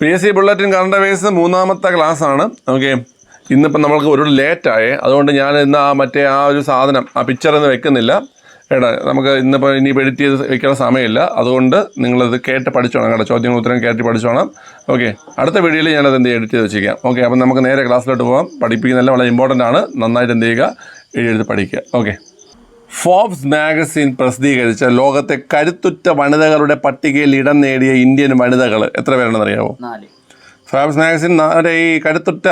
P S C bulletin current affairs മൂന്നാമത്തെ class ആണ്. Okay ഇന്നിപ്പം നമ്മൾക്ക് ഒരു ലേറ്റ് ആയേ. അതുകൊണ്ട് ഞാൻ ഇന്ന് ആ മറ്റേ ആ ഒരു സാധനം ആ പിക്ചർ എന്ന് വെക്കുന്നില്ല. എടാ നമുക്ക് ഇന്നിപ്പോൾ ഇനി എഡിറ്റ് ചെയ്ത് വെക്കുന്ന സമയമില്ല. അതുകൊണ്ട് നിങ്ങളിത് കേട്ട് പഠിച്ചോണം കേട്ടോ. ചോദ്യങ്ങൾ ഉത്തരം കേട്ട് പഠിച്ചോണം. ഓക്കെ അടുത്ത വീഡിയോയിൽ ഞാനത് എന്ത് എഡിറ്റ് ചെയ്ത് വെച്ചിരിക്കാം. ഓക്കെ അപ്പം നമുക്ക് നേരെ ക്ലാസ്സിലോട്ട് പോകാം പഠിപ്പിക്കുന്നതെല്ലാം വളരെ ഇമ്പോർട്ടന്റ് ആണ്. നന്നായിട്ട് എന്ത് ചെയ്യുക? എഴുതി പഠിക്കുക. ഓക്കെ ഫോബ്സ് മാഗസിൻ പ്രസിദ്ധീകരിച്ച ലോകത്തെ കരുത്തുറ്റ വനിതകളുടെ പട്ടികയിൽ ഇടം നേടിയ ഇന്ത്യൻ വനിതകൾ എത്ര പേരുണ്ടെന്ന് അറിയാമോ ഫാബ്സ് മാഗസിൻ ഈ കരുത്തുറ്റ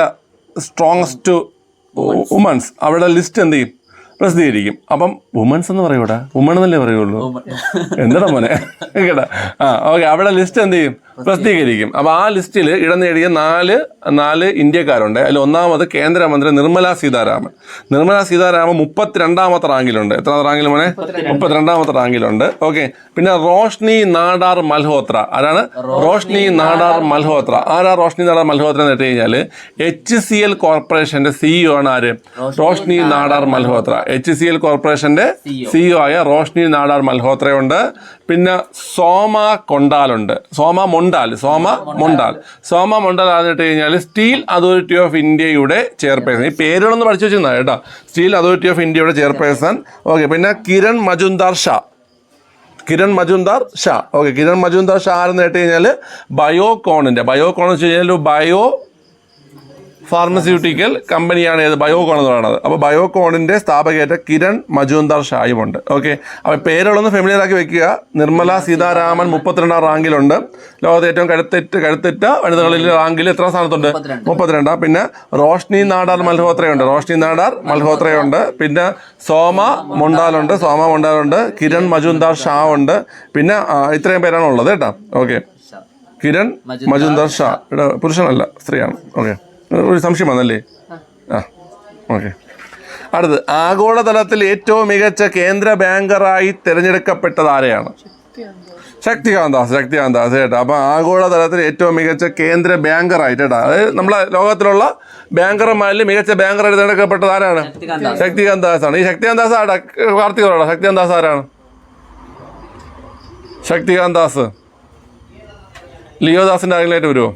സ്ട്രോങ്സ്റ്റ് വുമൻസ് അവരുടെ ലിസ്റ്റ് എന്ത് ചെയ്യും? പ്രസിദ്ധീകരിക്കും. അപ്പം വുമൻസ് എന്ന് പറയൂടാ? വുമൺ എന്നല്ലേ പറയുള്ളൂ? എന്താടാ മോനെ? കേട്ടാ ആ ഓക്കെ അവിടെ ലിസ്റ്റ് എന്ത് ചെയ്യും? പ്രസിദ്ധീകരിക്കും. അപ്പോൾ ആ ലിസ്റ്റിൽ ഇടം നേടിയ നാല് നാല് ഇന്ത്യക്കാരുണ്ട്. അതിൽ ഒന്നാമത് കേന്ദ്രമന്ത്രി നിർമ്മല സീതാരാമൻ. നിർമ്മല സീതാരാമൻ മുപ്പത്തിരണ്ടാമത്തെ റാങ്കിലുണ്ട്. എത്ര റാങ്കിൽ മോനെ? മുപ്പത്തിരണ്ടാമത്തെ റാങ്കിലുണ്ട്. ഓക്കെ പിന്നെ റോഷ്നി നാടാർ മൽഹോത്ര. ആരാണ്? റോഷ്നി നാടാർ മൽഹോത്ര. ആരാ റോഷ്നി നാടാർ മൽഹോത്ര എന്ന് വെച്ച് കഴിഞ്ഞാൽ എച്ച് സി എൽ കോർപ്പറേഷന്റെ സിഇഒ ആണ് ആര്? Roshni Nadar Malhotra. H C L കോർപ്പറേഷന്റെ സിഇഒ ആയ റോഷ്നി നാടാർ മൽഹോത്രയുണ്ട്. പിന്നെ സോമ കൊണ്ടാലുണ്ട്. സോമ മൊണ്ടാൽ സോമ മൊണ്ടാൽ. സോമ മൊണ്ടാൽ ആയിട്ട് കഴിഞ്ഞാൽ സ്റ്റീൽ അതോറിറ്റി ഓഫ് ഇന്ത്യയുടെ ചെയർപേഴ്സൺ. ഈ പേരുകളൊന്ന് പഠിച്ചു വെച്ചിരുന്ന കേട്ടോ. സ്റ്റീൽ അതോറിറ്റി ഓഫ് ഇന്ത്യയുടെ ചെയർപേഴ്സൺ. ഓക്കെ പിന്നെ കിരൺ മജുന്ദാർ ഷാ. കിരൺ മജുന്ദാർ ഷാ. ഓക്കെ കിരൺ മജുന്ദാർ ഷാ എന്ന് കേട്ട് കഴിഞ്ഞാൽ ബയോകോണിന്റെ ബയോകോൺ എന്ന് വെച്ച് കഴിഞ്ഞാൽ ബയോ ഫാർമസ്യൂട്ടിക്കൽ കമ്പനിയാണ് ഏത്? ബയോകോൺ എന്ന് പറയുന്നത്. അപ്പോൾ ബയോകോണിന്റെ സ്ഥാപകയായിട്ട് കിരൺ മജുംദാർ ഷായുമുണ്ട്. ഓക്കെ അപ്പോൾ പേരുകളൊന്ന് ഫെമിലിയർ ആക്കി വെക്കുക. നിർമ്മല സീതാരാമൻ മുപ്പത്തിരണ്ടാം റാങ്കിലുണ്ട്. ലോകത്തെ ഏറ്റവും കഴുത്തിറ്റ് കഴുത്തെറ്റ വനിതകളിൽ റാങ്കിൽ എത്ര സ്ഥാനത്തുണ്ട്? മുപ്പത്തിരണ്ട്. പിന്നെ റോഷ്നി നാടാർ മൽഹോത്രയുണ്ട്. റോഷ്നി നാടാർ മൽഹോത്രയുണ്ട്. പിന്നെ സോമ മൊണ്ടാലുണ്ട്. സോമ മൊണ്ടാലുണ്ട്. കിരൺ മജുംദാർ ഷാ ഉണ്ട് പിന്നെ ഇത്രയും പേരാണ് ഉള്ളത് കേട്ടോ. ഓക്കെ കിരൺ മജുംദാർ ഷാ. പുരുഷനല്ല സ്ത്രീയാണ്. ഓക്കെ ഒരു സംശയം വന്നല്ലേ? ആ ഓക്കെ. അടുത്ത് ആഗോളതലത്തിൽ ഏറ്റവും മികച്ച കേന്ദ്ര ബാങ്കറായി തിരഞ്ഞെടുക്കപ്പെട്ടത് ആരെയാണ്? ശക്തികാന്ത് ദാസ് ശക്തികാന്ത് ദാസ് ചേട്ടാ അപ്പം ആഗോളതലത്തിൽ ഏറ്റവും മികച്ച കേന്ദ്ര ബാങ്കറായി ചേട്ടാ അതായത് നമ്മളെ ലോകത്തിലുള്ള ബാങ്കർമാരിൽ മികച്ച ബാങ്കറായി തിരഞ്ഞെടുക്കപ്പെട്ടത് ആരാണ്? ശക്തികാന്ത് ദാസ്. ആണ്. ഈ ശക്തികാന്ത് ദാസ് ആടാ കാർത്തികോടാ ശക്തികാന്ത് ദാസ് ആരാണ്? ശക്തികാന്ത് ദാസ്. ലിയോദാസിന്റെ ആരെങ്കിലും വരുമോ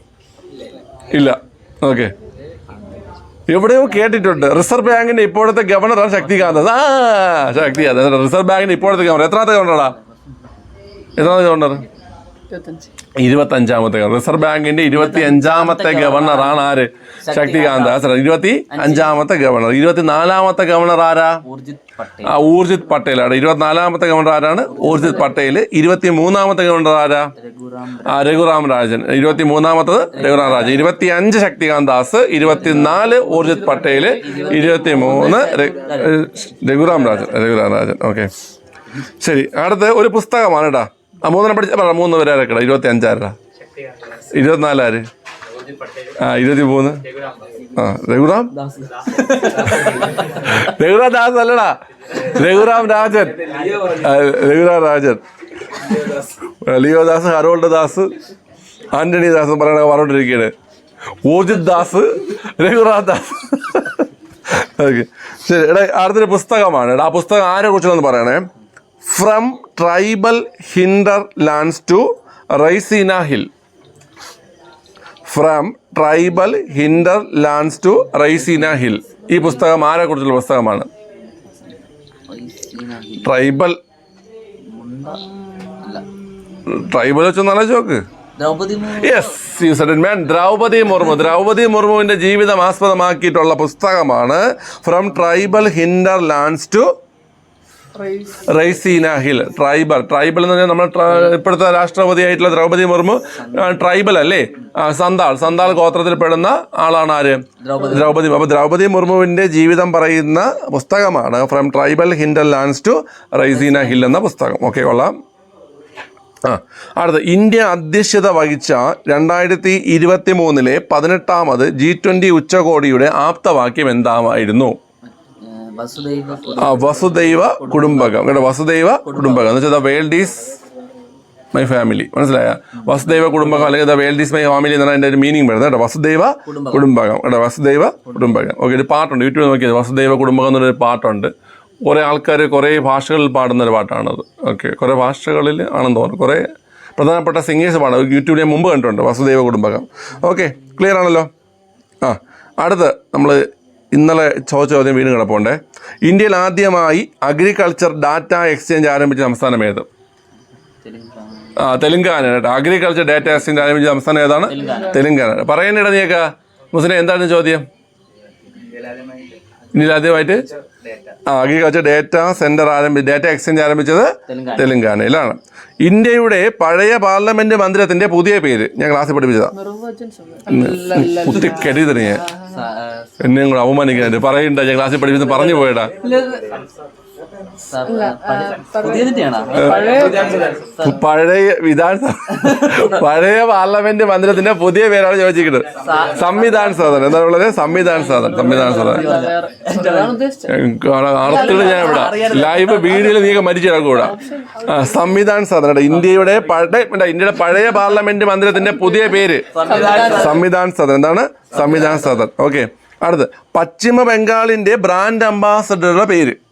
ഇല്ല. ഓക്കെ. എവിടെയോ കേട്ടിട്ടുണ്ട്. റിസർവ് ബാങ്കിന്റെ ഇപ്പോഴത്തെ ഗവർണറാണ് ശക്തികാന്ത് ആ ശക്തികാന്ത് റിസർവ് ബാങ്കിന്റെ ഇപ്പോഴത്തെ ഗവർണർ എത്രാമത്തെ ഗവർണറാ എത്രാമത്തെ ഗവർണർ ഇരുപത്തഞ്ചാമത്തെ ഗവർണർ റിസർവ് ബാങ്കിന്റെ ഇരുപത്തി അഞ്ചാമത്തെ ഗവർണറാണ് ആര്? ശക്തികാന്ത. ദാസ് ഇരുപത്തി അഞ്ചാമത്തെ ഗവർണർ ഇരുപത്തിനാലാമത്തെ ഗവർണർ ആരാ? ഊർജിത് പട്ടേൽ. ആ ഊർജിത് പട്ടേലാണ് ഇരുപത്തിനാലാമത്തെ ഗവർണർ ആരാണ്? ഊർജിത് പട്ടേൽ. ഇരുപത്തി മൂന്നാമത്തെ ഗവർണർ ആരാ? ആ രഘുറാം രാജൻ. ഇരുപത്തി മൂന്നാമത്തത് രഘുറാം രാജൻ. ഇരുപത്തി അഞ്ച് ശക്തികാന്ത് ദാസ് ഇരുപത്തിനാല് ഊർജിത് പട്ടേൽ ഇരുപത്തി മൂന്ന് രഘുറാം രാജൻ. രഘുറാം രാജൻ. ഓക്കെ ശരി അടുത്ത് ഒരു പുസ്തകമാണ് കേട്ടാ ആ മൂന്നെണ്ണം പഠിച്ച പറ മൂന്ന് പേര് ആരൊക്കെടാ? ഇരുപത്തി അഞ്ചാരടാ ഇരുപത്തിനാലാര്? ആ ഇരുപത്തി മൂന്ന്. ആ രഘുറാം? രഘുറാം ദാസ് അല്ലടാ. Raghuram Rajan. Raghuram Rajan. Leo Das Harold Das Antony Das പറയണ പറഞ്ഞോണ്ടിരിക്കുകയാണ് ഊർജിത് ദാസ് രഘുറാം ദാസ്. ഓക്കെ. ശരി എടാ അടുത്തൊരു പുസ്തകമാണ്. എടാ ആ പുസ്തകം ആരെ കുറിച്ചാണെന്ന് പറയണേ? From tribal hinterlands to Raisina Hill. From tribal hinterlands to Raisina Hill. ഈ പുസ്തകം ആരെ കുറിച്ചുള്ള പുസ്തകമാണ്? ട്രൈബൽ. ട്രൈബൽ വെച്ചൊന്ന് ആലോചിച്ച് നോക്ക്. Draupadi Murmu. Yes you said man Draupadi Murmu. Draupadi മുർമുവിന്റെ ജീവിതം ആസ്പദമാക്കിയിട്ടുള്ള പുസ്തകമാണ് from tribal hinterlands to Raisina Hill tribal. Tribal എന്ന് പറഞ്ഞാൽ നമ്മൾ ഇപ്പോഴത്തെ രാഷ്ട്രപതിയായിട്ടുള്ള ദ്രൗപദി മുർമു ട്രൈബൽ അല്ലേ? സന്താൾ. സന്താൾ ഗോത്രത്തിൽ പെടുന്ന ആളാണ് ആര്? ദ്രൗപദി. ദ്രൗപദി. അപ്പൊ ദ്രൗപദി മുർമുവിന്റെ ജീവിതം പറയുന്ന പുസ്തകമാണ് from tribal hinterlands to Raisina Hill എന്ന പുസ്തകം. ഓക്കെ കൊള്ളാം. ആ അടുത്ത. ഇന്ത്യ അധ്യക്ഷത വഹിച്ച രണ്ടായിരത്തി ഇരുപത്തി മൂന്നിലെ പതിനെട്ടാമത് ജി ട്വന്റി ഉച്ചകോടിയുടെ ആപ്തവാക്യം എന്താമായിരുന്നു ആ വസുദൈവ കുടുംബകം. കേട്ടോ വസുദൈവ കുടുംബകം. എന്ന് വെച്ചാൽ the world is my family. മനസ്സിലായ? വസുദൈവ കുടുംബകം അല്ലെങ്കിൽ the world is my family എന്നാണ് അതിന്റെ ഒരു മീനിങ് വരുന്നത് കേട്ടോ. വസുദൈവ കുടുംബകം. കേട്ടോ വസുദൈവ കുടുംബകം. ഓക്കെ ഒരു പാട്ടുണ്ട്. യൂട്യൂബിൽ നോക്കിയത് വസുദൈവ കുടുംബകം എന്നൊരു പാട്ടുണ്ട്. കുറേ ആൾക്കാർ കുറേ ഭാഷകളിൽ പാടുന്ന ഒരു പാട്ടാണത്. ഓക്കെ കുറേ ഭാഷകളിൽ ആണെന്ന് തോന്നുന്നു. കുറേ പ്രധാനപ്പെട്ട സിംഗേഴ്സ് സിംഗേഴ്സുമാണ് യൂട്യൂബിൽ ഞാൻ മുമ്പ് കണ്ടിട്ടുണ്ട് വസുദൈവ കുടുംബകം. ഓക്കെ ക്ലിയർ ആണല്ലോ? ആ അടുത്ത് നമ്മൾ ഇന്നലെ ചോദിച്ച ചോദ്യം വീണ്ടും കിടപ്പുണ്ട്. ഇന്ത്യയിൽ ആദ്യമായി അഗ്രികൾച്ചർ ഡാറ്റ എക്സ്ചേഞ്ച് ആരംഭിച്ച സംസ്ഥാനം ഏത്? ആ തെലുങ്കാന. കേട്ടോ അഗ്രികൾച്ചർ ഡാറ്റ എക്സ്ചേഞ്ച് ആരംഭിച്ച സംസ്ഥാനം ഏതാണ്? തെലുങ്കാന. പറയുന്നിട നീക്ക മുസ്ലിം എന്താണ് ചോദ്യം? ഇന്ത്യയിൽ ആദ്യമായിട്ട് ആ അഗ്രികൾച്ചർ ഡേറ്റ സെന്റർ ആരംഭിച്ച ഡേറ്റ എക്സ്ചേഞ്ച് ആരംഭിച്ചത് തെലുങ്കാന. തെലുങ്കാനയിലാണ് ഇന്ത്യയുടെ പഴയ പാർലമെന്റ് മന്ദിരത്തിന്റെ പുതിയ പേര് ഞാൻ ക്ലാസ്സിൽ പഠിപ്പിച്ചതാ. കുട്ടിക്കടി തന്നെ. എന്നെയും കൂടെ അവമാനിക്കുന്നുണ്ട് പറയണ്ട ഞാൻ ക്ലാസ്സിൽ പഠിപ്പിച്ചു പറഞ്ഞു പോയടാ. പഴയ- വിധാനസഭ പഴയ പഴയ പാർലമെന്റ് മന്ദിരത്തിന്റെ പുതിയ പേരാണ് ചോദിച്ചിരിക്കുന്നത്. സംവിധാന സദൻ എന്താ ഉള്ളത്? സംവിധാന സദൻ സംവിധാന സദൻ അർത്ഥത്തിൽ ഞാൻ ഇവിടെ. ലൈവ് വീഡിയോയിൽ നീ മരിച്ചു കിടക്കൂടാ ആ, സംവിധാൻ സദൻ കേട്ടോ. ഇന്ത്യയുടെ പഴയ ഇന്ത്യയുടെ പഴയ പാർലമെന്റ് മന്ദിരത്തിന്റെ പുതിയ പേര്. സംവിധാന സദൻ എന്താണ്? സംവിധാന സദൻ ഓക്കെ. അടുത്ത്. പശ്ചിമ ബംഗാളിന്റെ ബ്രാൻഡ് അംബാസഡറുടെ പേര്.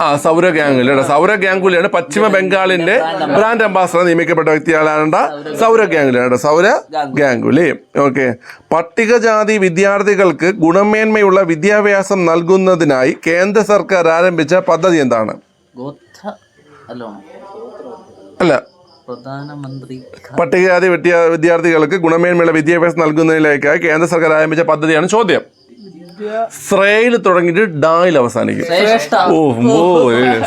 ആ സൗരവ് ഗാംഗുലി കേട്ടോ. സൗരവ് ഗാംഗുലിയാണ് പശ്ചിമ ബംഗാളിന്റെ ബ്രാൻഡ് അംബാസഡർ. നിയമിക്കപ്പെട്ട വ്യക്തിയാളാണ് സൗരവ് ഗാംഗുലി. കേട്ടോ. സൗര ഗാംഗുലി. ഓക്കെ. പട്ടികജാതി വിദ്യാർത്ഥികൾക്ക് ഗുണമേന്മയുള്ള വിദ്യാഭ്യാസം നൽകുന്നതിനായി കേന്ദ്ര സർക്കാർ ആരംഭിച്ച പദ്ധതി എന്താണ്? അല്ല. പ്രധാനമന്ത്രി പട്ടികജാതി വിദ്യാർത്ഥികൾക്ക് ഗുണമേന്മയുള്ള വിദ്യാഭ്യാസം നൽകുന്നതിലേക്കായി കേന്ദ്ര സർക്കാർ ആരംഭിച്ച പദ്ധതിയാണ് ചോദ്യം. ശ്രേയിൽ തുടങ്ങിയിട്ട് ഡായിൽ അവസാനിക്കും. ശ്രേഷ്ഠ. ഓ ഓ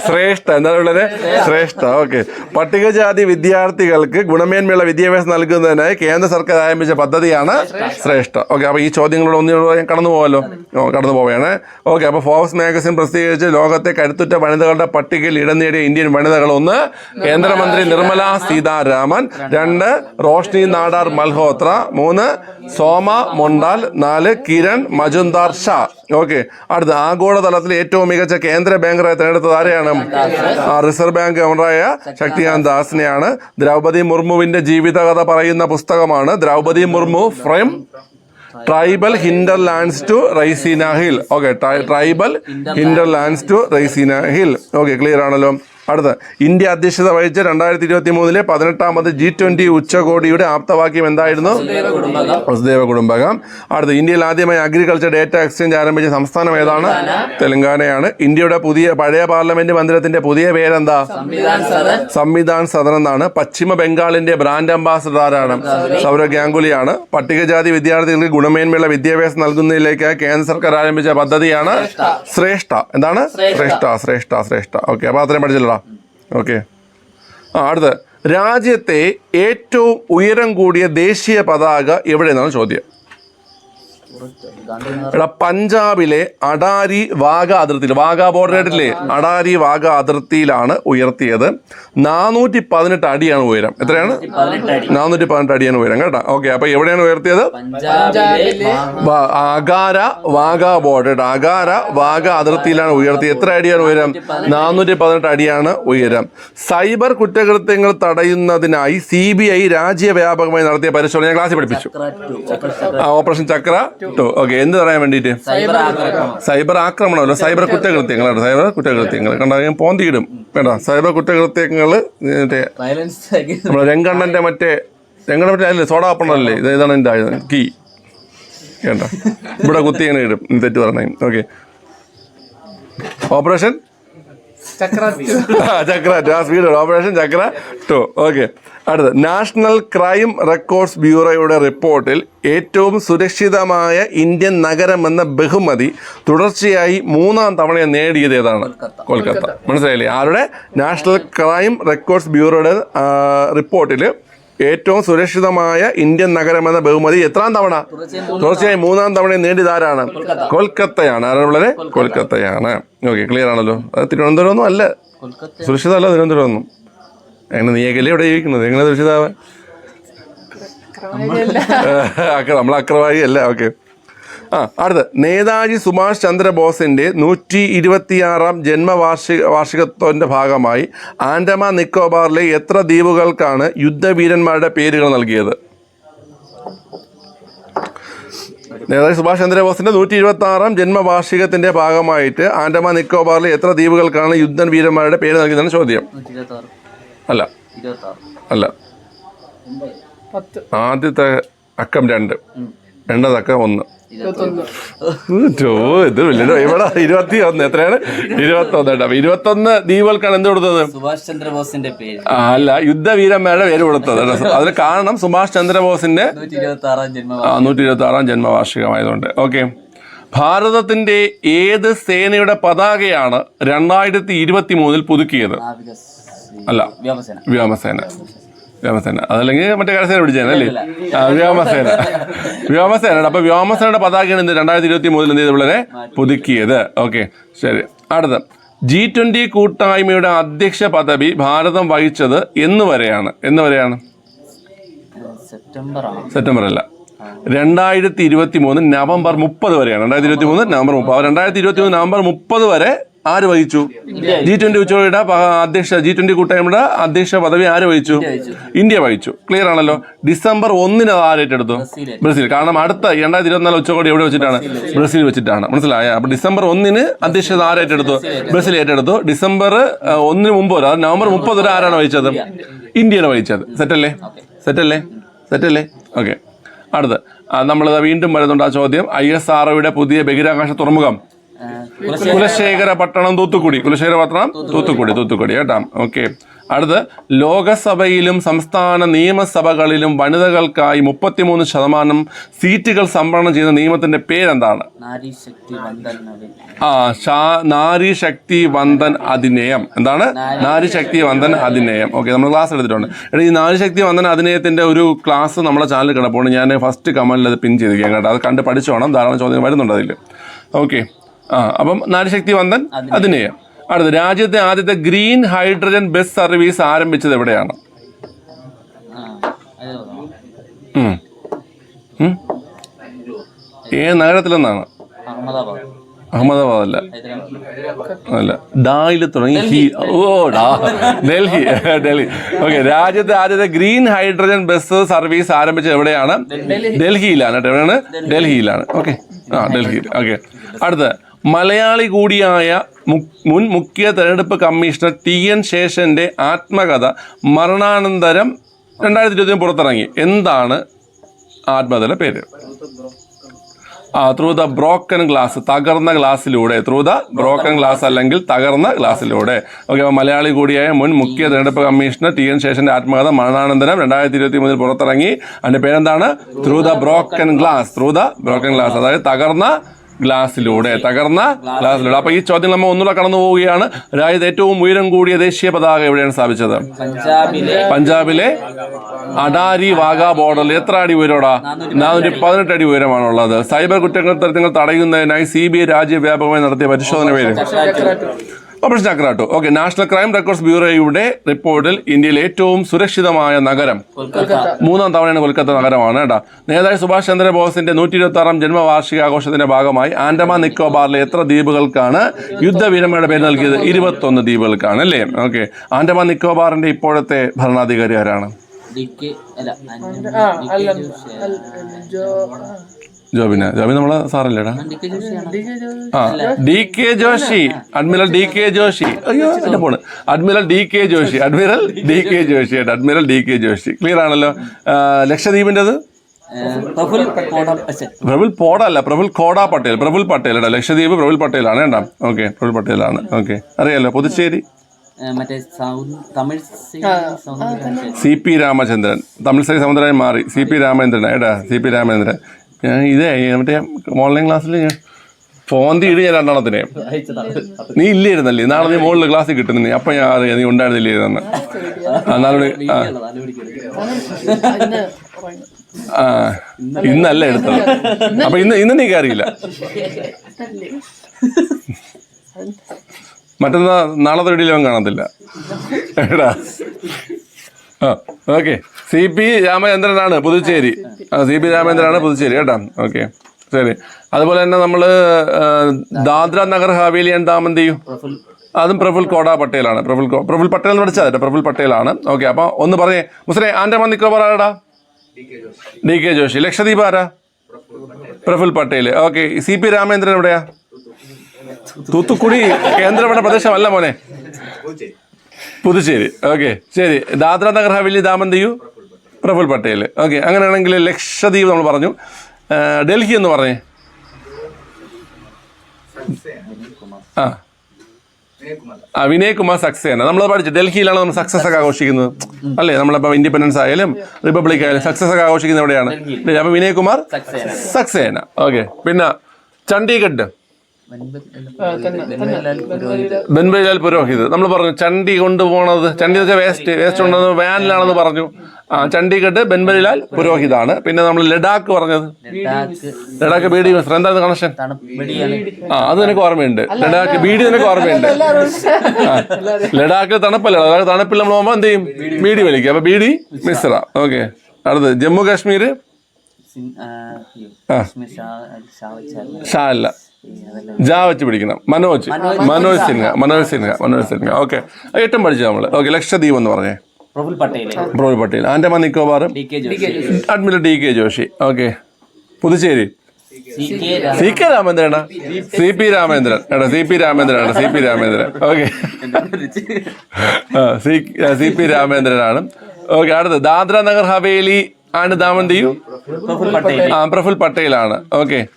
ശ്രേഷ്ഠ. എന്താണ് വളരെ ശ്രേഷ്ഠ. ഓക്കെ. പട്ടികജാതി വിദ്യാർത്ഥികൾക്ക് ഗുണമേന്മയുള്ള വിദ്യാഭ്യാസം നൽകുന്നതിനായി കേന്ദ്ര സർക്കാർ ആരംഭിച്ച പദ്ധതിയാണ് ശ്രേഷ്ഠ. ഓക്കെ അപ്പോൾ ഈ ചോദ്യങ്ങളോട് ഒന്നും ഞാൻ കടന്നു പോകാമല്ലോ ഓ കടന്നു പോവുകയാണ്. ഓക്കെ അപ്പോൾ ഫോക്സ് മാഗസിൻ പ്രസിദ്ധീകരിച്ച് ലോകത്തെ കരുത്തുറ്റ വനിതകളുടെ പട്ടികയിൽ ഇടം നേടിയ ഇന്ത്യൻ വനിതകൾ ഒന്ന് കേന്ദ്രമന്ത്രി നിർമ്മല സീതാരാമൻ രണ്ട് റോഷ്നി നാടാർ മൽഹോത്ര മൂന്ന് സോമ മൊണ്ടാൽ നാല് കിരൺ മജുന്ദാർ ഷാ ഓക്കെ. അടുത്ത ആഗോളതലത്തിൽ ഏറ്റവും മികച്ച കേന്ദ്ര ബാങ്കറായി തിരഞ്ഞെടുത്തത് ആരെയാണ്? റിസർവ് ബാങ്ക് ഗവർണറായ ശക്തികാന്ത് ദാസിനെയാണ്. ദ്രൗപദി മുർമുവിന്റെ ജീവിതകഥ പറയുന്ന പുസ്തകമാണ് Draupadi Murmu from tribal hinterlands to Raisina Hill. Okay tribal hinterlands to Raisina Hill. Okay clear ആണല്ലോ. അടുത്ത ഇന്ത്യ അധ്യക്ഷത വഹിച്ച രണ്ടായിരത്തി ഇരുപത്തി മൂന്നിലെ പതിനെട്ടാമത് ജി ട്വന്റി ഉച്ചകോടിയുടെ ആപ്തവാക്യം എന്തായിരുന്നു? വസുദേവ കുടുംബകം. അടുത്ത ഇന്ത്യയിൽ ആദ്യമായി അഗ്രികൾച്ചർ ഡേറ്റ എക്സ്ചേഞ്ച് ആരംഭിച്ച സംസ്ഥാനം ഏതാണ്? തെലങ്കാനയാണ്. ഇന്ത്യയുടെ പുതിയ പഴയ പാർലമെന്റ് മന്ദിരത്തിന്റെ പുതിയ പേരെന്താ? സംവിധാൻ സദൻ. എന്നാണ്. പശ്ചിമ ബംഗാളിന്റെ ബ്രാൻഡ് അംബാസഡർ ആരാണ്? സൗരവ് ഗാംഗുലിയാണ്. പട്ടികജാതി വിദ്യാർത്ഥികൾക്ക് ഗുണമേന്മയുള്ള വിദ്യാഭ്യാസം നൽകുന്നതിലേക്ക് കേന്ദ്ര സർക്കാർ ആരംഭിച്ച പദ്ധതിയാണ് ശ്രേഷ്ഠ. എന്താണ്? ശ്രേഷ്ഠ. ശ്രേഷ്ഠ ശ്രേഷ്ഠ ഓക്കെ അപ്പൊ അത്രയും പഠിച്ചല്ലോടാ. ഓക്കെ. ആ അടുത്ത രാജ്യത്തെ ഏറ്റവും ഉയരം കൂടിയ ദേശീയ പതാക എവിടെ നിന്നാണ് ചോദ്യം. എടാ പഞ്ചാബിലെ അടാരി വാഗ അതിർത്തിയിൽ വാഗ ബോർഡർ ആയിട്ടില്ലേ? അടാരി വാഗ അതിർത്തിയിലാണ് ഉയർത്തിയത്. നാനൂറ്റി പതിനെട്ട് അടിയാണ് ഉയരം. എത്രയാണ്? നാനൂറ്റി പതിനെട്ട് അടിയാണ് ഉയരം കേട്ടോ? ഓക്കെ അപ്പൊ എവിടെയാണ് ഉയർത്തിയത്? അഗാര വാഗ ബോർഡർ അകാര അഗാര വാഗ അതിർത്തിയിലാണ് ഉയർത്തിയത്. എത്ര അടിയാണ് ഉയരം? നാനൂറ്റി പതിനെട്ട് അടിയാണ് ഉയരം. സൈബർ കുറ്റകൃത്യങ്ങൾ തടയുന്നതിനായി സി ബി ഐ രാജ്യവ്യാപകമായി നടത്തിയ പരിശോധന ഞാൻ ക്ലാസ്സിൽ പഠിപ്പിച്ചു. ഓപ്പറേഷൻ ചക്ര ടു ഓക്കെ എന്ത് പറയാൻ വേണ്ടിയിട്ട്? സൈബർ ആക്രമണം. സൈബർ ആക്രമണമല്ല സൈബർ കുറ്റകൃത്യങ്ങളാണ് സൈബർ കുറ്റകൃത്യങ്ങൾ. കണ്ടാൽ ഞാൻ പോന്തിയിടും. വേണ്ട സൈബർ കുറ്റകൃത്യങ്ങൾ മറ്റേ നമ്മുടെ രംഗണ്ണന്റെ മറ്റേ രംഗണ്ണ മറ്റേ അല്ലേ സോഡാപ്പണല്ലേ ഇത് ഇതാണ് എന്റെ ആയുധം കീ. കേട്ടോ. ഇവിടെ കുത്തി ഇങ്ങനെ ഇടും തെറ്റ് പറഞ്ഞേ ഓക്കെ. ഓപ്പറേഷൻ? ചക്ര ടു ആ speed operation Chakra two. Okay അടുത്ത നാഷണൽ ക്രൈം റെക്കോർഡ്സ് ബ്യൂറോയുടെ റിപ്പോർട്ടിൽ ഏറ്റവും സുരക്ഷിതമായ ഇന്ത്യൻ നഗരം എന്ന ബഹുമതി തുടർച്ചയായി മൂന്നാം തവണ നേടിയത് ഏതാണ് കൊൽക്കത്ത. മനസ്സിലായില്ലേ? ആരുടെ? നാഷണൽ ക്രൈം റെക്കോർഡ്സ് ബ്യൂറോയുടെ റിപ്പോർട്ടിൽ ഏറ്റവും സുരക്ഷിതമായ ഇന്ത്യൻ നഗരം എന്ന ബഹുമതി എത്രാം തവണ? തുടർച്ചയായി മൂന്നാം തവണ നേടിയതാരാണ്? കൊൽക്കത്തയാണ്. ആരാണുള്ളത് കൊൽക്കത്തയാണ്. ഓക്കെ ക്ലിയർ ആണല്ലോ. അത് തിരുവനന്തപുരം ഒന്നും അല്ല സുരക്ഷിതമല്ല തിരുവനന്തപുരം ഒന്നും എങ്ങനെ നീയക്കല്ലേ ഇവിടെ ജീവിക്കുന്നത് എങ്ങനെ സുരക്ഷിതാവാൻ നമ്മൾ അക്രവാഹി അല്ല. ഓക്കെ. ആ അടുത്ത നേതാജി സുഭാഷ് ചന്ദ്രബോസിന്റെ നൂറ്റി ഇരുപത്തിയാറാം ജന്മവാർഷിക വാർഷികത്വന്റെ ഭാഗമായി ആൻഡമാൻ നിക്കോബാറിലെ എത്ര ദ്വീപുകൾക്കാണ് യുദ്ധവീരന്മാരുടെ പേരുകൾ നൽകിയത്? നേതാജി സുഭാഷ് ചന്ദ്രബോസിന്റെ നൂറ്റി ഇരുപത്തി ആറാം ജന്മവാർഷികത്തിന്റെ ഭാഗമായിട്ട് ആൻഡമാൻ നിക്കോബാറിലെ എത്ര ദ്വീപുകൾക്കാണ് യുദ്ധവീരന്മാരുടെ പേര് നൽകിയതാണ് ചോദ്യം? അല്ല. അല്ല. ആദ്യത്തെ അക്കം രണ്ട്. രണ്ടതക്കം അക്കം ഒന്ന്. ഇത് ഇവിടെ ഇരുപത്തി ഒന്ന് എത്രയാണ്? ഇരുപത്തി ഒന്ന് അപ്പൊ ഇരുപത്തൊന്ന് ദ്വീപുകൾക്കാണ് എന്ത് കൊടുത്തത്? സുഭാഷ് ചന്ദ്രബോസിന്റെ പേര്. അല്ല യുദ്ധവീരന്മാരുടെ പേര് കൊടുത്തത്. അതിന് കാരണം സുഭാഷ് ചന്ദ്രബോസിന്റെ ഇരുപത്തി നൂറ്റി ഇരുപത്തി ആറാം ജന്മവാർഷികമായതുകൊണ്ട്. ഓക്കെ. ഭാരതത്തിന്റെ ഏത് സേനയുടെ പതാകയാണ് രണ്ടായിരത്തി ഇരുപത്തി മൂന്നിൽ പുതുക്കിയത് അല്ല വ്യോമസേന. വ്യോമസേന. വ്യോമസേന. അതല്ലെങ്കിൽ മറ്റേ കരസേന പിടിച്ചേനല്ലേ ആ വ്യോമസേന. വ്യോമസേന. അപ്പൊ വ്യോമസേനയുടെ പതാകയാണ് എന്ത് രണ്ടായിരത്തി ഇരുപത്തി മൂന്നിൽ എന്ത് ചെയ്ത് പിള്ളേരെ? പുതുക്കിയത്. ഓക്കെ ശരി. അടുത്ത. ജി ട്വന്റി കൂട്ടായ്മയുടെ അധ്യക്ഷ പദവി ഭാരതം വഹിച്ചത് എന്ന് വരെയാണ്. എന്ന് വരെയാണ്? സെപ്റ്റംബർ അല്ല. രണ്ടായിരത്തി ഇരുപത്തി മൂന്ന് നവംബർ മുപ്പത് വരെയാണ്. രണ്ടായിരത്തി ഇരുപത്തി മൂന്ന് നവംബർ മുപ്പത്. രണ്ടായിരത്തി ഇരുപത്തി മൂന്ന് നവംബർ മുപ്പത് വരെ ആര് വഹിച്ചു? ജി ട്വന്റി ഉച്ചകോടിയുടെ അധ്യക്ഷ ജി ട്വന്റി കൂട്ടായ്മയുടെ അധ്യക്ഷ പദവി ആര് വഹിച്ചു? ഇന്ത്യ വഹിച്ചു. ക്ലിയർ ആണല്ലോ. ഡിസംബർ ഒന്നിന് അത് ആര് ഏറ്റെടുത്തു ബ്രസീൽ. കാരണം അടുത്ത രണ്ടായിരത്തി ഇരുപത്തിനാല് ഉച്ചകോടി എവിടെ വെച്ചിട്ടാണ്? ബ്രസീൽ വെച്ചിട്ടാണ്. മനസ്സിലായ? അപ്പൊ ഡിസംബർ ഒന്നിന് അധ്യക്ഷത ആര് ഏറ്റെടുത്തു ബ്രസീൽ ഏറ്റെടുത്തു. ഡിസംബർ ഒന്നിന് മുമ്പ് വരെ നവംബർ മുപ്പത് വരെ ആരാണ് വഹിച്ചത്? ഇന്ത്യയാണ് വഹിച്ചത്. സെറ്റല്ലേ? സെറ്റല്ലേ? സെറ്റല്ലേ? ഓക്കെ. അടുത്ത്. നമ്മൾ വീണ്ടും വരുന്നുണ്ട് ആ ചോദ്യം. ഐ എസ് ആർ പുതിയ ബഹിരാകാശ തുറമുഖം. കുലശേഖര പട്ടണം തൂത്തുക്കുടി. കുലശേഖര പട്ടണം തൂത്തുക്കുടി. തൂത്തുക്കുടി കേട്ടാ. ഓക്കെ. അടുത്ത് ലോകസഭയിലും സംസ്ഥാന നിയമസഭകളിലും വനിതകൾക്കായി മുപ്പത്തിമൂന്ന് ശതമാനം സീറ്റുകൾ സംവരണം ചെയ്യുന്ന നിയമത്തിന്റെ പേരെന്താണ്? ആ നാരി ശക്തി വന്ദൻ അധിനയം. എന്താണ്? നാരി ശക്തി വന്ദൻ അധിനയം. ഓക്കെ നമ്മൾ ക്ലാസ് എടുത്തിട്ടുണ്ട്. എടാ ഈ നാരി ശക്തി വന്ദൻ അധിനയത്തിന്റെ ഒരു ക്ലാസ് നമ്മുടെ ചാനലിൽ കിടപ്പുണ്ട്. ഞാൻ ഫസ്റ്റ് കമന്റിൽ അത് പിൻ ചെയ്തിരിക്കാം കേട്ടോ. അത് കണ്ട് പഠിച്ചോണം. വേണം ധാരാളം ചോദ്യം വരുന്നുണ്ട് അതിൽ ഓക്കെ. ആ അപ്പം നാരിശക്തി വന്ദൻ അതിന് അടുത്ത രാജ്യത്തെ ആദ്യത്തെ ഗ്രീൻ ഹൈഡ്രജൻ ബസ് സർവീസ് ആരംഭിച്ചത് എവിടെയാണ്? ഏ? നഗരത്തിലെന്നാണ്. അഹമ്മദാബാദ്. അല്ല അല്ല ഡായിൽ തുടങ്ങി ഹി ഓ ഡാ ഡൽഹി ഡൽഹി. ഓക്കെ രാജ്യത്തെ ആദ്യത്തെ ഗ്രീൻ ഹൈഡ്രജൻ ബസ് സർവീസ് ആരംഭിച്ചത് എവിടെയാണ്? ഡൽഹിയിലാണ് എവിടെയാണ്? ഡൽഹിയിലാണ്. ഓക്കെ. ആ ഡൽഹിയിൽ. ഓക്കെ. അടുത്ത മലയാളി കൂടിയായ മുൻ മുഖ്യ തെരഞ്ഞെടുപ്പ് കമ്മീഷണർ ടി എൻ ശേഷന്റെ ആത്മകഥ മരണാനന്തരം രണ്ടായിരത്തി ഇരുപത്തി പുറത്തിറങ്ങി. എന്താണ് ആത്മകഥയുടെ പേര്? ആ ത്രൂ ദ ബ്രോക്കൺ ഗ്ലാസ് തകർന്ന ഗ്ലാസ്സിലൂടെ ത്രൂ ദ ബ്രോക്കൺ ഗ്ലാസ് അല്ലെങ്കിൽ തകർന്ന ഗ്ലാസ്സിലൂടെ ഓക്കെ അപ്പോൾ മലയാളി കൂടിയായ മുൻ മുഖ്യ തെരഞ്ഞെടുപ്പ് കമ്മീഷണർ ടി എൻ ശേഷന്റെ ആത്മകഥ മരണാനന്തരം രണ്ടായിരത്തി ഇരുപത്തി മൂന്നിൽ പുറത്തിറങ്ങി. അതിന്റെ പേരെന്താണ്? Through the broken glass through the broken glass അതായത് തകർന്ന ഗ്ലാസ്സിലൂടെ തകർന്ന ഗ്ലാസ്സിലൂടെ അപ്പൊ ഈ ചോദ്യം നമ്മൾ ഒന്നുകൂടെ കടന്നു പോവുകയാണ്. രാജ്യത്ത് ഏറ്റവും ഉയരം കൂടിയ ദേശീയ പതാക എവിടെയാണ് സ്ഥാപിച്ചത്? പഞ്ചാബിലെ പഞ്ചാബിലെ അഡാരി വാഗ ബോർഡറിൽ എത്ര അടി ഉയരോടാ? നാനൂറ്റി പതിനെട്ട് അടി ഉയരമാണുള്ളത്. സൈബർ കുറ്റകൃത്യങ്ങൾ തടയുന്നതിനായി സി ബി ഐ രാജ്യവ്യാപകമായി നടത്തിയ പരിശോധന പേര്? ഓപ്പറേഷൻ ചക്രാട്ടോ ഓക്കെ നാഷണൽ ക്രൈം റെക്കോർഡ്സ് ബ്യൂറോയുടെ റിപ്പോർട്ടിൽ ഇന്ത്യയിലെ ഏറ്റവും സുരക്ഷിതമായ നഗരം മൂന്നാം തവണയാണ് കൊൽക്കത്ത നഗരമാണ് കേട്ടോ. നേതാജി സുഭാഷ് ചന്ദ്രബോസിന്റെ നൂറ്റി ഇരുപത്തി ആറാം ജന്മവാർഷികാഘോഷത്തിന്റെ ഭാഗമായി ആൻഡമാൻ നിക്കോബാറിലെ എത്ര ദ്വീപുകൾക്കാണ് യുദ്ധവിരമയുടെ പേര് നൽകിയത്? ഇരുപത്തൊന്ന് ദ്വീപുകൾക്കാണ് അല്ലേ? ഓക്കെ ആൻഡമാൻ നിക്കോബാറിന്റെ ഇപ്പോഴത്തെ ഭരണാധികാരി ആരാണ് ജോബിന. ജോബിൻ നമ്മളെ സാറല്ലേടാ? ഡി കെ ജോഷിയാണ്. ആ D K Joshi. Admiral D K Joshi. അയ്യോ എന്റെ പോണ് admiral D K Joshi. Admiral D K Joshi. Admiral D K Joshi. Clear ആണല്ലോ. ലക്ഷദ്വീപിന്റെത് പ്രഫുൽ പോഡ അല്ല പ്രഫുൽ കോട പട്ടേൽ. പ്രഫുൽ പട്ടേൽ കേട്ടോ ലക്ഷദ്വീപ് പ്രഫുൽ പട്ടേലാണ്. കേട്ടോ ഓക്കെ പ്രഫുൽ പട്ടേലാണ്. ഓക്കെ അറിയാലോ പുതുച്ചേരി. മറ്റേ തമിഴ് സി- പി രാമചന്ദ്രൻ. തമിഴ് ശ്രീ സമുദ്രായി മാറി. C P Ramachandran. ഏട്ടാ സി പി രാമചന്ദ്രൻ. ഞാൻ ഇതേ മറ്റേ ഓൺലൈൻ ക്ലാസ്സിൽ ഞാൻ ഫോന്തി ഇടി ഞാൻ രണ്ടെണ്ണത്തിനെ. നീ ഇല്ലായിരുന്നല്ലേ? നാളെ നീ മുകളിൽ ക്ലാസ്സിൽ കിട്ടുന്നു നീ. അപ്പം ഞാൻ അറിയാം നീ ഉണ്ടായിരുന്നില്ലായിരുന്നു നാളെ ആ. ഇന്നല്ല എടുത്തത്. അപ്പൊ ഇന്ന് ഇന്ന് നീ കയറിയില്ല. മറ്റന്നാ നാളെ വീഡിയോയിലും കാണത്തില്ല. എടാ. ആ ഓക്കെ. സി പി രാമചന്ദ്രനാണ് പുതുച്ചേരി. ആ സി പി രാമചന്ദ്രനാണ് പുതുച്ചേരി കേട്ടോ. ഓക്കെ. ശരി. അതുപോലെ തന്നെ നമ്മൾ ദാദ്ര നഗർ ഹവേലി ആൻഡ് ദാമൻ ചെയ്യും? അതും പ്രഫുൽ കോട പട്ടേലാണ്. പ്രഫുൽ കോ- പ്രഫുൽ പട്ടേൽ എന്ന് പഠിച്ചാൽ പ്രഫുൽ പട്ടേലാണ്. ഓക്കെ അപ്പോൾ ഒന്ന് പറയേ. മുസ്ലേ ആൻഡമാൻ നിക്കോബാർ ആരാടാ ഡി കെ ജോഷി. ലക്ഷദ്വീപ് ആരാ? Praful Patel okay C P Ramendran എവിടെയാ? തൂത്തുക്കുടി കേന്ദ്രഭരണ പ്രദേശമല്ല മോനെ. പുതുച്ചേരി. ഓക്കെ ശരി. ദാദ്ര നഗർ ഹവേലി ദാമൻ യു പ്രഫുൽ പട്ടേൽ ഓക്കെ അങ്ങനെയാണെങ്കിൽ ലക്ഷദ്വീപ് നമ്മൾ പറഞ്ഞു. ഡൽഹി എന്ന് പറഞ്ഞേ. ആ. ആ വിനയ് കുമാർ സക്സേന നമ്മൾ പഠിച്ചു. ഡൽഹിയിലാണ് നമ്മൾ സക്സസ് ഒക്കെ ആഘോഷിക്കുന്നത്. അല്ലേ? നമ്മളിപ്പോൾ ഇൻഡിപെൻഡൻസ് ആയാലും റിപ്പബ്ലിക് ആയാലും സക്സസ് ഒക്കെ ആഘോഷിക്കുന്നത് എവിടെയാണ്? അപ്പൊ വിനയ് കുമാർ സക്സേന ഓക്കെ പിന്നെ ചണ്ഡീഗഡ്. ബൻബരിലാൽ പുരോഹിത്. നമ്മൾ പറഞ്ഞു ചണ്ടി കൊണ്ടുപോണത് ചണ്ടി എന്ന് വെച്ചാൽ വേസ്റ്റ് വേസ്റ്റ് ഉണ്ടെന്ന് വാനിലാണെന്ന് പറഞ്ഞു. ആ ചണ്ഡീഗഡ് ബൻബരിലാൽ പുരോഹിതാണ്. പിന്നെ നമ്മൾ ലഡാക്ക് പറഞ്ഞത്. Ladakh B D Mishra. എന്തായിരുന്നു കണക്ഷൻ ആ അത് നിനക്ക് ഓർമ്മയുണ്ട്. ലഡാക്ക് ബീഡി നിനക്ക് ഓർമ്മയുണ്ട്. ലഡാക്കിൽ ലഡാക്ക് തണുപ്പല്ല. ലഡാക്ക് തണുപ്പിൽ നമ്മൾ പോകുമ്പോൾ എന്ത് ചെയ്യും? ബീഡി വലിക്കും. അപ്പൊ ബീഡി മിശ്ര. ഓക്കെ. അടുത്ത് ജമ്മു കാശ്മീർ ഷാ- അല്ല. ജാ വെച്ച് പിടിക്കണം. മനോജ്. മനോജ് സിൻഹ. മനോജ് സിൻഹ. മനോജ് സിൻഹ. ഓക്കെ. എട്ടും പഠിച്ചു നമ്മൾ ഓക്കെ ലക്ഷദ്വീപ് എന്ന് പറഞ്ഞേ. Praful Patel Praful Patel Andaman Nicobar D K Joshi. Admiral D K Joshi. Okay. Puducherry C K രാ- C K Ramendran C P Ramendran. എടാ C P Ramendran C P Ramendran. Okay. C C P രാമേന്ദ്രനാണ്. Okay അടുത്ത് Dadra Nagar Haveli and Daman Diu Praful Patel ആ പ്രഫുൽ പട്ടേലാണ്. Okay.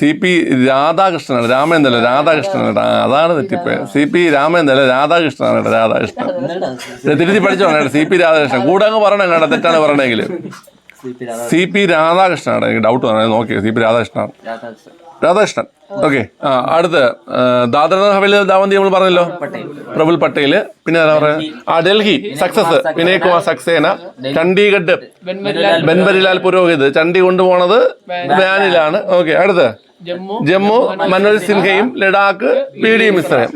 C P രാധാകൃഷ്ണനാണ് രാമേന്ദ്രൻ രാധാകൃഷ്ണനാണ് അതാണ് തെറ്റിപ്പോയത് C P Ramendran രാധാകൃഷ്ണനാണ് കേട്ടോ രാധാകൃഷ്ണൻ. തിരുത്തി പഠിച്ചോണം സി പി രാധാകൃഷ്ണൻ. കൂടെ അങ്ങ് പറയണം കേട്ടോ തെറ്റാണ് പറയണമെങ്കിൽ സി പി രാധാകൃഷ്ണനാണ് എനിക്ക് ഡൗട്ട് വന്നത് നോക്കിയത് സി പി രാധാകൃഷ്ണനാണ്. രാധാകൃഷ്ണൻ. ഓക്കെ ആ അടുത്ത് ദാദ്ര ഹവേലി ദാവന്തി നമ്മൾ പറഞ്ഞല്ലോ? പ്രഫുൽ പട്ടേൽ പിന്നെ പറയുക ആ ഡൽഹി. സക്സസ് വിനയ് കുമാർ സക്സേന. ചണ്ഡീഗഡ് ബൻബരിലാൽ പുരോഹിത്. ചണ്ഡി കൊണ്ടുപോണത് വാനിലാണ്. ഓക്കെ അടുത്ത്. ജമ്മു. ജമ്മു മനോജ് സിൻഹയും ലഡാക്ക് പി ഡി മിശ്രയും.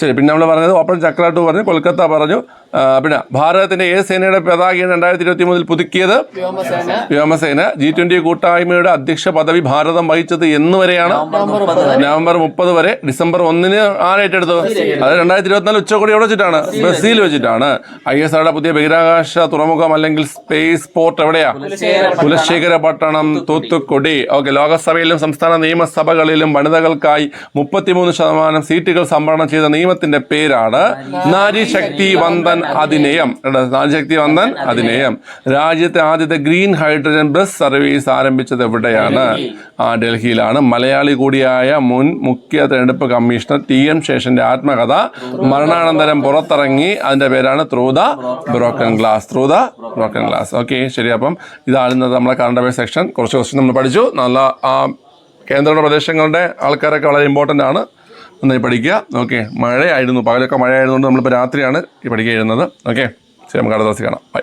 ശരി പിന്നെ നമ്മൾ പറഞ്ഞത് ഓപ്പൺ ചക്രാട്ട് പറഞ്ഞു കൊൽക്കത്ത പറഞ്ഞു. പിന്നെ ഭാരതത്തിന്റെ ഏത് സേനയുടെ പതാകയാണ് രണ്ടായിരത്തി ഇരുപത്തി മൂന്നിൽ പുതുക്കിയത്. വ്യോമസേന. ജി ട്വന്റി കൂട്ടായ്മയുടെ അധ്യക്ഷ പദവി ഭാരതം വഹിച്ചത് എന്ന് വരെയാണ്. നവംബർ മുപ്പത് വരെ. ഡിസംബർ ഒന്നിന് ആരായിട്ടെടുത്തു അത് രണ്ടായിരത്തി ഇരുപത്തിനാല് ഉച്ചകോടി എവിടെ വെച്ചിട്ടാണ്. ബ്രസീൽ വെച്ചിട്ടാണ്. ഐ എസ് ആറുടെ പുതിയ ബഹിരാകാശ തുറമുഖം അല്ലെങ്കിൽ സ്പേസ് പോർട്ട് എവിടെയാ? കുലശേഖര പട്ടണം തൂത്തുക്കുടി. ഓക്കെ ലോകസഭയിലും സംസ്ഥാന നിയമസഭകളിലും വനിതകൾക്കായി മുപ്പത്തിമൂന്ന് ശതമാനം സീറ്റുകൾ സംവരണം ചെയ്ത നിയമത്തിന്റെ പേരാണ് നാരിശക്തി വന്ദൻ അധിനയം നാരിശക്തി വന്ദൻ അധിനയം രാജ്യത്തെ ആദ്യത്തെ ഗ്രീൻ ഹൈഡ്രജൻ ബസ് സർവീസ് ആരംഭിച്ചത് എവിടെയാണ്? ആ ഡൽഹിയിലാണ്. മലയാളി കൂടിയായ മുൻ മുഖ്യ തെരഞ്ഞെടുപ്പ് കമ്മീഷണർ ടി എം ശേഷന്റെ ആത്മകഥ മരണാനന്തരം പുറത്തിറങ്ങി. അതിന്റെ പേരാണ് through the broken glass. Through the broken glass. Okay ശരി. അപ്പം ഇതാണ് ഇന്നത്തെ നമ്മളെ കറണ്ട് അഫയർ സെക്ഷൻ കുറച്ച് ക്വസ്റ്റ്യൻ നമ്മൾ പഠിച്ചു. നല്ല ആ കേന്ദ്ര പ്രദേശങ്ങളുടെ ആൾക്കാരൊക്കെ വളരെ ഇമ്പോർട്ടന്റ് ആണ്. നന്നായി പഠിക്കുക. ഓക്കെ മഴയായിരുന്നു. പകലൊക്കെ മഴയായതുകൊണ്ട് നമ്മളിപ്പോൾ രാത്രിയാണ് ഈ പഠിക്കുക എഴുതുന്നത് ഓക്കെ ശരി നമുക്ക് അടുത്ത ദിവസം കാണാം. ബൈ